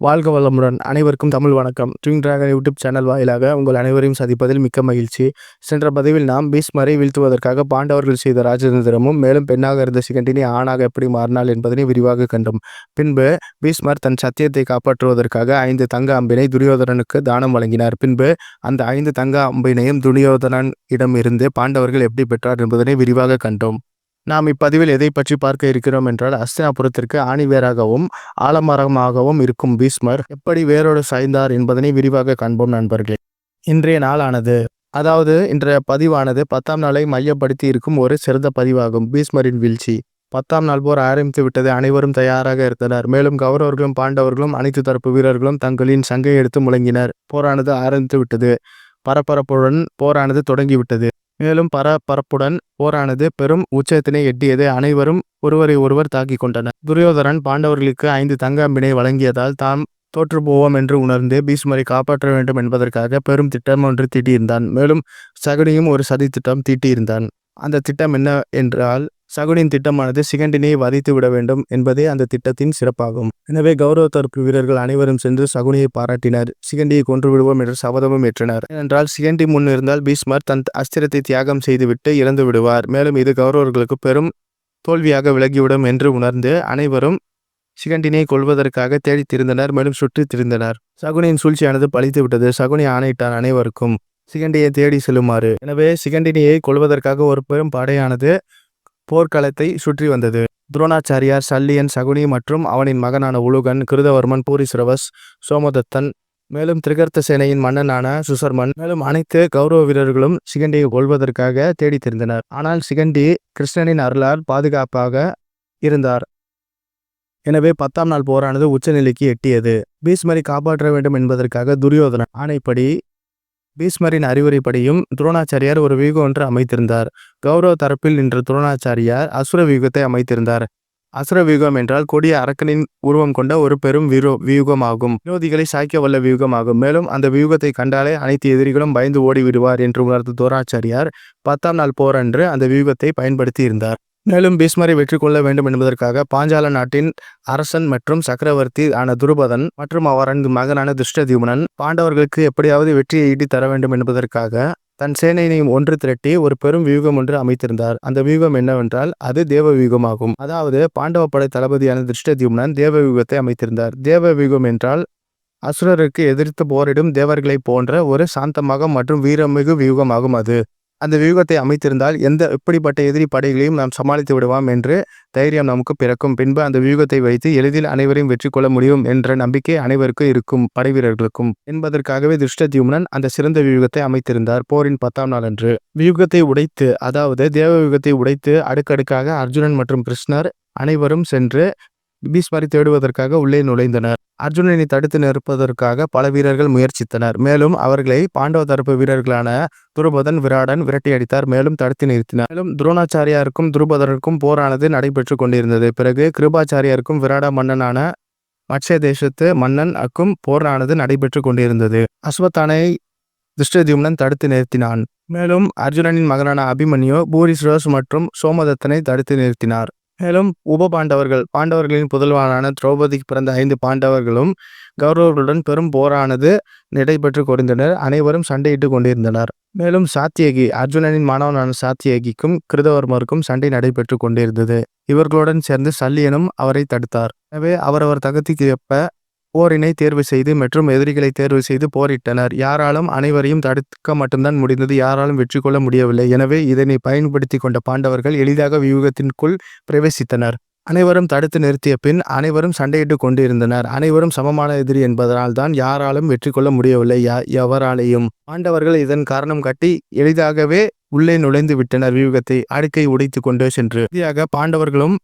வாழ்க வளமுடன். அனைவருக்கும் தமிழ் வணக்கம். ட்விங் டிராகன் யூடியூப் சேனல் வாயிலாக உங்கள் அனைவரையும் சந்திப்பதில் மிக்க மகிழ்ச்சி. சென்ற பதிவில் நாம் பீஸ்மரை வீழ்த்துவதற்காக பாண்டவர்கள் செய்த ராஜதந்திரமும் மேலும் பெண்ணாக இருந்த சிகண்டினி ஆணாக எப்படி மாறினாள் என்பதனை விரிவாக கண்டோம். பின்பு பீஸ்மர் தன் சத்தியத்தை காப்பாற்றுவதற்காக ஐந்து தங்க அம்பினை துரியோதனனுக்கு தானம் வழங்கினார். பின்பு அந்த ஐந்து தங்க அம்பினையும் துரியோதனன் இடம் இருந்து பாண்டவர்கள் எப்படி பெற்றார் என்பதனை விரிவாக கண்டோம். நாம் இப்பதிவில் எதை பற்றி பார்க்க இருக்கிறோம் என்றால் அஸ்தினாபுரத்திற்கு ஆணிவேராகவும் ஆலமரமாகவும் இருக்கும் பீஸ்மர் எப்படி வேரோடு சாய்ந்தார் என்பதனை விரிவாக காண்போம் நண்பர்களே. இன்றைய நாளானது. அதாவது இன்றைய பதிவானது பத்தாம் நாளை மையப்படுத்தி இருக்கும் ஒரு சிறந்த பதிவாகும் பீஸ்மரின் வீழ்ச்சி. பத்தாம் நாள் போர் ஆரம்பித்து விட்டது அனைவரும் தயாராக இருந்தனர். மேலும் கௌரவர்களும் பாண்டவர்களும் அனைத்து தரப்பு வீரர்களும் தங்களின் சங்கை எடுத்து முழங்கினர். போரானது ஆரம்பித்து விட்டது. பரபரப்புடன் போரானது தொடங்கிவிட்டது. மேலும் பரபரப்புடன் போரானது பெரும் உச்சத்தினை எட்டியது. அனைவரும் ஒருவரை ஒருவர் தாக்கிக் கொண்டனர். துரியோதரன் பாண்டவர்களுக்கு ஐந்து தங்க அம்பினை வழங்கியதால் தாம் தோற்று போவோம் என்று உணர்ந்து பீஷ்மரை காப்பாற்ற வேண்டும் என்பதற்காக பெரும் திட்டம் ஒன்று தீட்டியிருந்தான். மேலும் சகுனியும் ஒரு சதி திட்டம் தீட்டியிருந்தான். அந்த திட்டம் என்ன என்றால் சகுனின் திட்டமானது சிகண்டினை வதைத்து விட வேண்டும் என்பதே அந்த திட்டத்தின் சிறப்பாகும். எனவே கௌரவ தரப்பு வீரர்கள் அனைவரும் சென்று சகுனியை பாராட்டினர். சிகண்டியை கொன்று விடுவோம் என்று சபதமும் ஏற்றனர். ஏனென்றால் சிகண்டி முன் இருந்தால் பீஸ்மர் தன் அஸ்திரத்தை தியாகம் செய்துவிட்டு இறந்து விடுவார். மேலும் இது கௌரவர்களுக்கு பெரும் தோல்வியாக விலகிவிடும் என்று உணர்ந்து அனைவரும் சிகண்டினை கொள்வதற்காக தேடித் திருந்தனர் மேலும் சுற்றித் திருந்தனர். சகுனியின் சூழ்ச்சியானது பழித்து விட்டது சகுனி ஆணையிட்டான் அனைவருக்கும். சிகண்டியை தேடி செல்லுமாறு. எனவே சிகண்டினியை கொள்வதற்காக ஒரு பெரும் படையானது போர்க்களத்தை சுற்றி வந்தது. துரோணாச்சாரியார் சல்லியன் சகுனி மற்றும் அவனின் மகனான உலுகன் கிருதவர்மன் பூரிசிரவஸ் சோமதத்தன் மேலும் திரிகர்த்த சேனையின் மன்னனான சுசர்மன் மேலும் அனைத்து கௌரவ வீரர்களும் சிகண்டியை கொள்வதற்காக தேடித்திருந்தனர் ஆனால் சிகண்டி கிருஷ்ணனின் அருளால் பாதுகாப்பாக இருந்தார். எனவே பத்தாம் நாள் போரானது உச்சநிலைக்கு எட்டியது. பீஷ்மரை காப்பாற்ற வேண்டும் என்பதற்காக துரியோதனன் ஆணைப்படி பீஸ்மரின் அறிவுரைப்படியும் துரோணாச்சாரியார் ஒரு வியூகம் ஒன்று அமைத்திருந்தார். கௌரவ தரப்பில் நின்ற துரோணாச்சாரியார் அசுர வியூகத்தை அமைத்திருந்தார். அசுர வியூகம் என்றால் கொடிய அரக்கனின் உருவம் கொண்ட ஒரு பெரும் வீரோ வியூகமாகும் விரோதிகளை சாய்க்க வல்ல வியூகமாகும் மேலும் அந்த வியூகத்தை கண்டாலே அனைத்து எதிரிகளும் பயந்து ஓடிவிடுவார் என்று உணர்ந்த துரோணாச்சாரியார் பத்தாம் நாள் போரன்று அந்த வியூகத்தை பயன்படுத்தி இருந்தார் மேலும் பீஸ்மரை வெற்றி கொள்ள வேண்டும் என்பதற்காக பாஞ்சால நாட்டின் அரசன் மற்றும் சக்கரவர்த்தி ஆன துருபதன் மற்றும் அவரது மகனான திருஷ்டதியுமனன் பாண்டவர்களுக்கு எப்படியாவது வெற்றியை ஈட்டி தர வேண்டும் என்பதற்காக தன் சேனையினையும் ஒன்று திரட்டி ஒரு பெரும் வியூகம் ஒன்று அமைத்திருந்தார். அந்த வியூகம் என்னவென்றால் அது தேவ வியூகமாகும் அதாவது பாண்டவ படை தளபதியான திருஷ்டதியுமனன் தேவ வியூகத்தை அமைத்திருந்தார். தேவ வியூகம் என்றால் அசுரருக்கு எதிர்த்து போரிடும் தேவர்களை போன்ற ஒரு சாந்தமாக மற்றும் வீரமிகு வியூகமாகும் அது. அந்த வியூகத்தை அமைத்திருந்தால் எந்த எப்படிப்பட்ட எதிரி படைகளையும் நாம் சமாளித்து விடுவோம் என்று தைரியம் நமக்கு பிறக்கும். பின்பு அந்த வியூகத்தை வைத்து எளிதில் அனைவரையும் வெற்றி கொள்ள முடியும் என்ற நம்பிக்கை அனைவருக்கும் இருக்கும் படை வீரர்களுக்கும் என்பதற்காகவே திருஷ்டத்யும்னன் அந்த சிறந்த வியூகத்தை அமைத்திருந்தார். போரின் பத்தாம் நாள் அன்று வியூகத்தை உடைத்து அதாவது தேவ வியூகத்தை உடைத்து அடுக்கடுக்காக அர்ஜுனன் மற்றும் கிருஷ்ணர் அனைவரும் சென்று பீஸ்மரை தேடுவதற்காக உள்ளே நுழைந்தனர். அர்ஜுனனை தடுத்து நிற்பதற்காக பல வீரர்கள் முயற்சித்தனர். மேலும் அவர்களை பாண்டவ தரப்பு வீரர்களான துருபதன் விராடன் விரட்டியடித்தார். மேலும் தடுத்து நிறுத்தினார். மேலும் துரோணாச்சாரியாருக்கும் துருபதனுக்கும் போரானது நடைபெற்று கொண்டிருந்தது. பிறகு கிருபாச்சாரியாருக்கும் விராட மன்னனான மட்சய தேசத்து மன்னன் அக்கும் போரானது நடைபெற்று கொண்டிருந்தது. அஸ்வத்தானை திருஷ்டதியும்னன் தடுத்து நிறுத்தினான். மேலும் அர்ஜுனனின் மகனான அபிமன்யு பூரிஸ்ரோஸ் மற்றும் சோமதத்தனை தடுத்து நிறுத்தினார். மேலும் உப பாண்டவர்கள் பாண்டவர்களின் புதல்வனான திரௌபதிக்கு பிறந்த ஐந்து பாண்டவர்களும் கௌரவர்களுடன் பெரும் போரானது நடைபெற்று கொண்டிருந்தனர். அனைவரும் சண்டையிட்டு கொண்டிருந்தனர். மேலும் சாத்தியகி அர்ஜுனனின் மாணவனான சாத்தியகிக்கும் கிருதவர்மருக்கும் சண்டை நடைபெற்று கொண்டிருந்தது. இவர்களுடன் சேர்ந்து சல்லியனும் அவரை தடுத்தார். எனவே அவரவர் தகுதிக்கு ஏற்ப போரினை தேர்வு செய்து மற்றும் எதிரிகளை தேர்வு செய்து போரிட்டனர். யாராலும் அனைவரையும் தடுக்க மட்டும்தான் முடிந்தது. யாராலும் வெற்றி கொள்ள முடியவில்லை. எனவே இதனை பயன்படுத்தி கொண்ட பாண்டவர்கள் எளிதாக வியூகத்திற்குள் பிரவேசித்தனர். அனைவரும் தடுத்து நிறுத்திய பின் அனைவரும் சண்டையிட்டு கொண்டிருந்தனர். அனைவரும் சமமான எதிரி என்பதனால் தான் யாராலும் வெற்றி கொள்ள முடியவில்லை. எவராலேயும். பாண்டவர்கள் இதன் காரணம் காட்டி எளிதாகவே உள்ளே நுழைந்து விட்டனர். வியூகத்தை அடுக்கை உடைத்து கொண்டு சென்று இறுதியாக பாண்டவர்களும்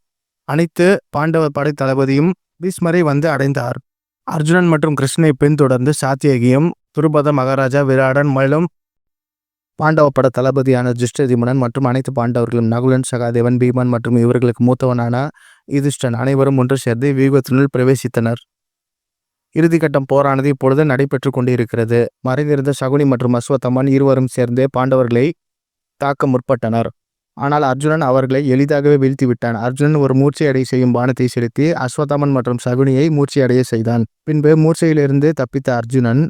அனைத்து பாண்டவ படை தளபதியும் பீஸ்மரை வந்து அடைந்தார். அர்ஜுனன் மற்றும் கிருஷ்ணனை பின்தொடர்ந்து சாத்தியகியும் துருபத மகாராஜா விராடன் மேலும் பாண்டவ பட தளபதியான ஜிஷ்டதிமனன் மற்றும் அனைத்து பாண்டவர்களும் நகுலன் சகாதேவன் பீமன் மற்றும் இவர்களுக்கு மூத்தவனான யுதிஷ்டன் அனைவரும் ஒன்று சேர்ந்து வியூகத்தினுள் பிரவேசித்தனர். இறுதிக்கட்டம் போரானது இப்பொழுது நடைபெற்று கொண்டிருக்கிறது. மறைந்திருந்த சகுனி மற்றும் அஸ்வத்தம்மன் இருவரும் சேர்ந்து பாண்டவர்களை தாக்க முற்பட்டனர். ஆனால் அர்ஜுனன் அவர்களை எளிதாகவே வீழ்த்தி விட்டான் அர்ஜுனன் ஒரு மூர்ச்சையடை செய்யும் பானத்தை செலுத்தி அஸ்வத்தாமன் மற்றும் சகுனியை மூர்ச்சையடைய செய்தான். பின்பு மூர்ச்சையிலிருந்து தப்பித்த அர்ஜுனன்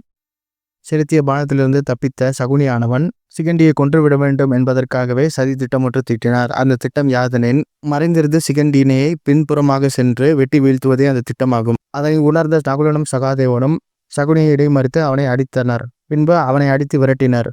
செலுத்திய பானத்திலிருந்து தப்பித்த சகுனியானவன் சிகண்டியை கொன்றுவிட வேண்டும் என்பதற்காகவே சதி திட்டமொன்று தீட்டினார். அந்த திட்டம் யாதனின் மறைந்திருந்து சிகண்டினையை பின்புறமாக சென்று வெட்டி வீழ்த்துவதே அந்த திட்டமாகும். அதனை உணர்ந்த நகுலனும் சகாதேவனும் சகுனியை இடைமறித்து அவனை அடித்தனர். பின்பு அவனை அடித்து விரட்டினர்.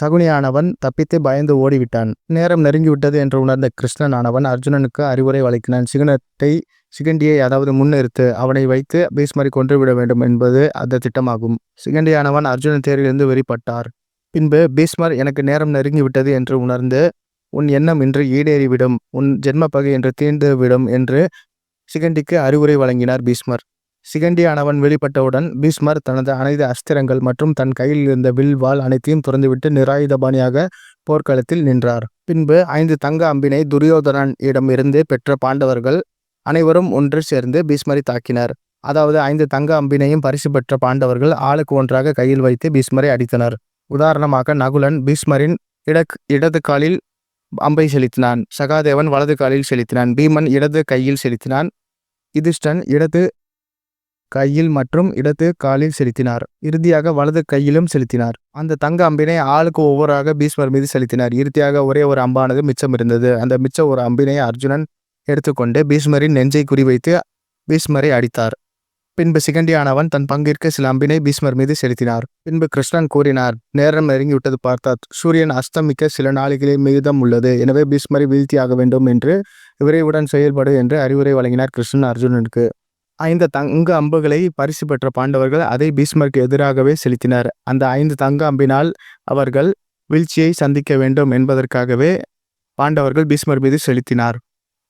சகுனியானவன் தப்பித்து பயந்து ஓடிவிட்டான். நேரம் நெருங்கிவிட்டது என்று உணர்ந்த கிருஷ்ணன் ஆனவன் அர்ஜுனனுக்கு அறிவுரை வழங்கினான் சிகனத்தை சிகண்டியை அதாவது முன்னிறுத்து அவனை வைத்து பீஸ்மரை கொன்றுவிட வேண்டும் என்பது அந்த திட்டமாகும். சிகண்டியானவன் அர்ஜுனன் தேரிலிருந்து வெறிப்பட்டார். பின்பு பீஸ்மர் எனக்கு நேரம் நெருங்கிவிட்டது என்று உணர்ந்து உன் எண்ணம் இன்று ஈடேறிவிடும். உன் ஜென்ம பகை என்று தீர்ந்துவிடும் என்று சிகண்டிக்கு அறிவுரை வழங்கினார் பீஸ்மர் சிகண்டியானவன் வெளிப்பட்டவுடன் பீஸ்மர் தனது அனைத்து அஸ்திரங்கள் மற்றும் தன் கையில் இருந்த வில்வால் அனைத்தையும் துறந்துவிட்டு நிராயுதபாணியாக போர்க்களத்தில் நின்றார். பின்பு ஐந்து தங்க அம்பினை துரியோதனன் இருந்து பெற்ற பாண்டவர்கள் அனைவரும் ஒன்று சேர்ந்து பீஸ்மரை தாக்கினர். அதாவது ஐந்து தங்க அம்பினையும் பரிசு பெற்ற பாண்டவர்கள் ஆளுக்கு ஒன்றாக கையில் வைத்து பீஸ்மரை அடித்தனர். உதாரணமாக நகுலன் பீஸ்மரின் இடக் இடது காலில் அம்பை செலுத்தினான். சகாதேவன் வலது காலில் செலுத்தினான். பீமன் இடது கையில் செலுத்தினான். யுதிஷ்டன் இடது கையில் மற்றும் இடது காலில் செலுத்தினார். இறுதியாக வலது கையிலும் செலுத்தினார். அந்த தங்க அம்பினை ஆளுக்கு ஒவ்வொருவராக பீஷ்மர் மீது செலுத்தினார். இறுதியாக ஒரே ஒரு அம்பானது மிச்சம் இருந்தது. அந்த மிச்ச ஒரு அம்பினை அர்ஜுனன் எடுத்துக்கொண்டு பீஷ்மரின் நெஞ்சை குறிவைத்து பீஷ்மரை அடித்தார். பின்பு சிகண்டியானவன் தன் பங்கிற்கு சில அம்பினை பீஷ்மர் மீது செலுத்தினார். பின்பு கிருஷ்ணன் கூறினார் நேரம் நெருங்கிவிட்டது பார்த்தார் சூரியன் அஸ்தமிக்க சில நாளிகளே மீதம் உள்ளது. எனவே பீஷ்மரை வீழ்த்தியாக வேண்டும் என்று விரைவுடன் செயல்படு என்று அறிவுரை வழங்கினார் கிருஷ்ணன் அர்ஜுனனுக்கு. ஐந்து தங்க அம்புகளை பரிசு பெற்ற பாண்டவர்கள் அதை பீஸ்மருக்கு எதிராகவே செலுத்தினர். அந்த ஐந்து தங்க அம்பினால் அவர்கள் வீழ்ச்சியை சந்திக்க வேண்டும் என்பதற்காகவே பாண்டவர்கள் பீஸ்மர் மீது செலுத்தினார்.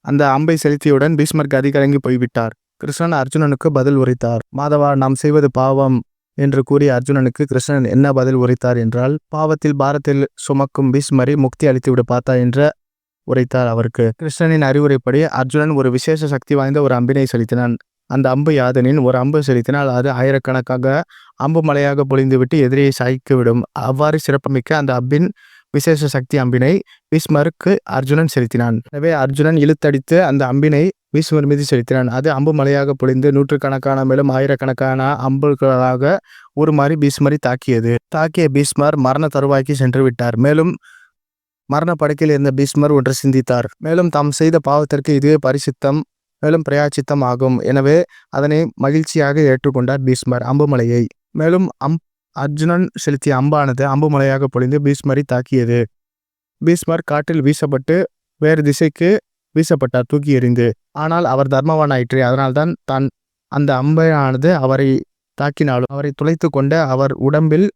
அந்த அம்பை செலுத்தியவுடன் பீஸ்மர் கதிகலங்கி போய்விட்டார். கிருஷ்ணன் அர்ஜுனனுக்கு பதில் உரைத்தார். மாதவா நாம் செய்வது பாவம் என்று கூறிய அர்ஜுனனுக்கு கிருஷ்ணன் என்ன பதில் உரைத்தார் என்றால் பாவத்தில் பாரத்தில் சுமக்கும் பீஸ்மரை முக்தி அளித்துவிட பார்த்தா என்ற உரைத்தார் அவருக்கு. கிருஷ்ணனின் அறிவுரைப்படி அர்ஜுனன் ஒரு விசேஷ சக்தி வாய்ந்த ஒரு அம்பினை செலுத்தினான். அந்த அம்பு யாதனின் ஒரு அம்பு செலுத்தினால் அது ஆயிரக்கணக்காக அம்பு மலையாக பொழிந்துவிட்டு எதிரியை சாய்க்குவிடும் அவ்வாறு சிறப்புமிக்க அந்த அம்பின் விசேஷ சக்தி அம்பினை பீஸ்மருக்கு அர்ஜுனன் செலுத்தினான். எனவே அர்ஜுனன் இழுத்தடித்து அந்த அம்பினை பீஸ்மர் மீது செலுத்தினான். அது அம்பு மலையாக பொழிந்து நூற்றுக்கணக்கான மேலும் ஆயிரக்கணக்கான அம்புகளாக உருமாறி பீஷ்மரை தாக்கியது. தாக்கிய பீஸ்மர் மரண தருவாய்க்கு சென்று விட்டார். மேலும் மரண படுக்கையில் இருந்த பீஸ்மர் ஒன்று சிந்தித்தார். மேலும் தாம் செய்த பாவத்திற்கு இதுவே பரிசுத்தம். மேலும் பிரயாச்சித்தம் ஆகும் எனவே அதனை மகிழ்ச்சியாக ஏற்றுக்கொண்டார் பீஸ்மர் அம்புமலையை. மேலும் அம் அர்ஜுனன் செலுத்திய அம்பானது அம்புமலையாக பொழிந்து பீஸ்மரை தாக்கியது. பீஸ்மர் காற்றில் வீசப்பட்டு வேறு திசைக்கு வீசப்பட்டார் தூக்கி எறிந்து. ஆனால் அவர் தர்மவான் ஆயிற்றே. அதனால்தான் தான் அந்த அம்பையானது அவரை தாக்கினாலும் அவரை துளைத்து கொண்ட அவர் உடம்பில்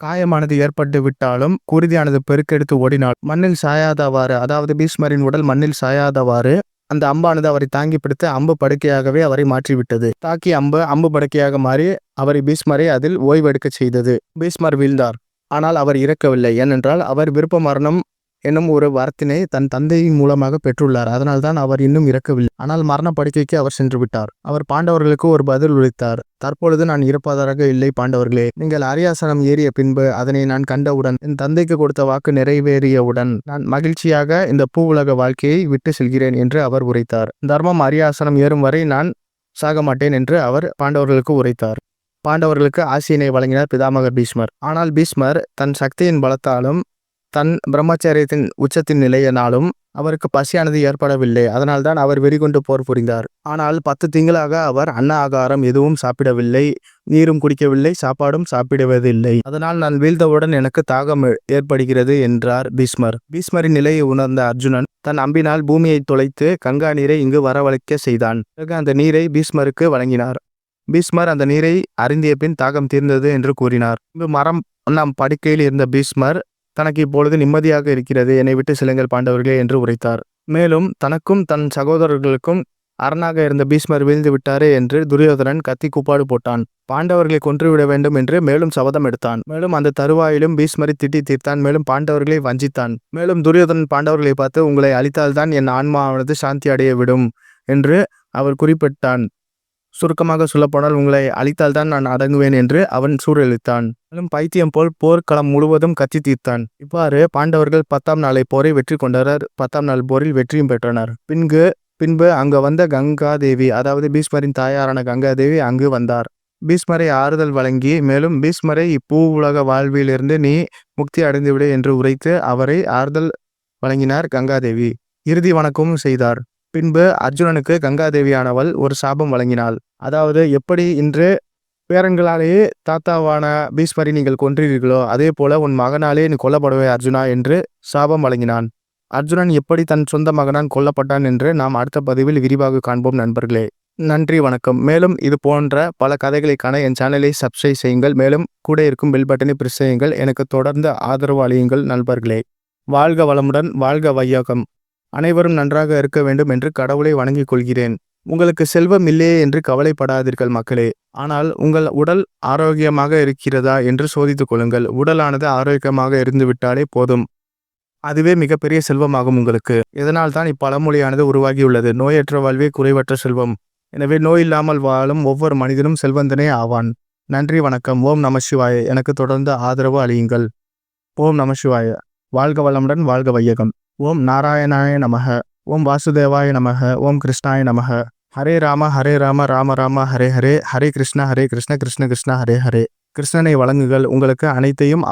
காயமானது ஏற்பட்டு விட்டாலும் குருதியானது பெருக்கெடுத்து ஓடினால் மண்ணில் சாயாதவாறு அதாவது பீஸ்மரின் உடல் மண்ணில் சாயாதவாறு அந்த அம்பானது அவரை தாங்கி பிடித்து அம்பு படுக்கையாகவே அவரை மாற்றிவிட்டது. தாக்கி அம்பு அம்பு படுக்கையாக மாறி அவரை பீஸ்மரை அதில் ஓய்வெடுக்க செய்தது. பீஸ்மர் வீழ்ந்தார். ஆனால் அவர் இறக்கவில்லை. ஏனென்றால் அவர் விருப்ப மரணம் என்னும் ஒரு வரத்தினை தன் தந்தையின் மூலமாக பெற்றுள்ளார். அதனால்தான் அவர் இன்னும் இறக்கவில்லை. ஆனால் மரண படுக்கைக்கு அவர் சென்று விட்டார். அவர் பாண்டவர்களுக்கு ஒரு பதில் உழைத்தார் தற்பொழுது நான் இருப்பதாக இல்லை பாண்டவர்களே. நீங்கள் அரியாசனம் ஏறிய பின்பு அதனை நான் கண்டவுடன் என் தந்தைக்கு கொடுத்த வாக்கு நிறைவேறியவுடன் நான் மகிழ்ச்சியாக இந்த பூ உலக வாழ்க்கையை விட்டு செல்கிறேன் என்று அவர் உரைத்தார். தர்மம் அரியாசனம் ஏறும் வரை நான் சாக மாட்டேன் என்று அவர் பாண்டவர்களுக்கு உரைத்தார். பாண்டவர்களுக்கு ஆசியினை வழங்கினார் பிதாமகர் பீஷ்மர். ஆனால் பீஷ்மர் தன் சக்தியின் பலத்தாலும் தன் பிரம்மச்சரியத்தின் உச்சத்தின் நிலையினாலும் அவருக்கு பசியானது ஏற்படவில்லை. அதனால்தான் அவர் வெறிகொண்டு போர் புரிந்தார். ஆனால் பத்து திங்களாக அவர் அன்ன ஆகாரம் எதுவும் சாப்பிடவில்லை. நீரும் குடிக்கவில்லை. சாப்பாடும் சாப்பிடுவதில்லை. அதனால் நான் வீழ்ந்தவுடன் எனக்கு தாகம் ஏற்படுகிறது என்றார் பீஸ்மர் பீஸ்மரின் நிலையை உணர்ந்த அர்ஜுனன் தன் அம்பினால் பூமியை தொலைத்து கங்கா நீரை இங்கு வரவழைக்க செய்தான். பிறகு அந்த நீரை பீஸ்மருக்கு வழங்கினார். பீஸ்மர் அந்த நீரை அருந்திய பின் தாகம் தீர்ந்தது என்று கூறினார். இங்கு மரம் நம் படுக்கையில் இருந்த பீஸ்மர் தனக்கு இப்பொழுது நிம்மதியாக இருக்கிறது. என்னை விட்டு சிலங்கள் பாண்டவர்களே என்று உரைத்தார். மேலும் தனக்கும் தன் சகோதரர்களுக்கும் அரணாக இருந்த பீஷ்மர் வீழ்ந்து விட்டாரே என்று துரியோதனன் கத்தி கூப்பாடு போட்டான். பாண்டவர்களை கொன்றுவிட வேண்டும் என்று மேலும் சபதம் எடுத்தான். மேலும் அந்த தருவாயிலும் பீஷ்மரை திட்டி தீர்த்தான். மேலும் பாண்டவர்களை வஞ்சித்தான். மேலும் துரியோதனன் பாண்டவர்களை பார்த்து உங்களை அழித்தால்தான் என் ஆன்மாவானது சாந்தி அடைய விடும் என்று அவர் குறிப்பிட்டான். சுருக்கமாக சொல்லப்போனால் உங்களை அழித்தால்தான் நான் அடங்குவேன் என்று அவன் சூழலித்தான் மேலும் பைத்தியம் போல் போர்க்களம் முழுவதும் கத்தி தீர்த்தான். இவ்வாறு பாண்டவர்கள் பத்தாம் நாளை போரை வெற்றி கொண்டனர். பத்தாம் நாள் போரில் வெற்றியும் பெற்றனர். பின்பு பின்பு அங்கு வந்த கங்காதேவி அதாவது பீஷ்மரின் தாயாரான கங்காதேவி அங்கு வந்தார். பீஷ்மரை ஆறுதல் வழங்கி மேலும் பீஷ்மரை இப்பூ உலக வாழ்விலிருந்து நீ முக்தி அடைந்துவிடு என்று உரைத்து அவரை ஆறுதல் வழங்கினார் கங்காதேவி. இறுதி வணக்கமும் செய்தார். பின்பு அர்ஜுனனுக்கு கங்காதேவியானவள் ஒரு சாபம் வழங்கினாள். அதாவது எப்படி இன்று பேரங்களாலேயே தாத்தாவான பீஷ்மரை நீங்கள் கொன்றீர்களோ அதே போல உன் மகனாலே நீ கொல்லப்படுவே அர்ஜுனா என்று சாபம் வழங்கினான். அர்ஜுனன் எப்படி தன் சொந்த மகனான் கொல்லப்பட்டான் என்று நாம் அடுத்த பதிவில் விரிவாக காண்போம் நண்பர்களே. நன்றி வணக்கம். மேலும் இது போன்ற பல கதைகளை காண என் சேனலை சப்ஸ்கிரைப் செய்யுங்கள். மேலும் கூட இருக்கும் பெல் பட்டனை பிரஸ் செய்யுங்கள். எனக்கு தொடர்ந்து ஆதரவு அளியுங்கள் நண்பர்களே. வாழ்க வளமுடன் வாழ்க வையகம். அனைவரும் நன்றாக இருக்க வேண்டும் என்று கடவுளை வணங்கிக் கொள்கிறேன். உங்களுக்கு செல்வம் இல்லையே என்று கவலைப்படாதீர்கள் மக்களே. ஆனால் உங்கள் உடல் ஆரோக்கியமாக இருக்கிறதா என்று சோதித்துக் கொள்ளுங்கள். உடலானது ஆரோக்கியமாக இருந்துவிட்டாலே போதும். அதுவே மிகப்பெரிய செல்வமாகும் உங்களுக்கு. இதனால் தான் இப்பழமொழியானது உருவாகியுள்ளது. நோயற்ற வாழ்வே குறைவற்ற செல்வம். எனவே நோய் இல்லாமல் வாழும் ஒவ்வொரு மனிதனும் செல்வந்தனே ஆவான். நன்றி வணக்கம். ஓம் நம சிவாய. எனக்கு தொடர்ந்து ஆதரவு அளியுங்கள். ஓம் நம சிவாய. வாழ்க வளமுடன் வாழ்க வையகம். ஓம் நாராயணாய நமக ஓம் வாசுதேவாய நமக ஓம் கிருஷ்ணாய நமக. ஹரே ராம ஹரே ராம ராம ராம ஹரே ஹரே. ஹரே கிருஷ்ண ஹரே கிருஷ்ண கிருஷ்ண கிருஷ்ண ஹரே ஹரே. கிருஷ்ணனை வழங்குகள் உங்களுக்கு அனைத்தையும்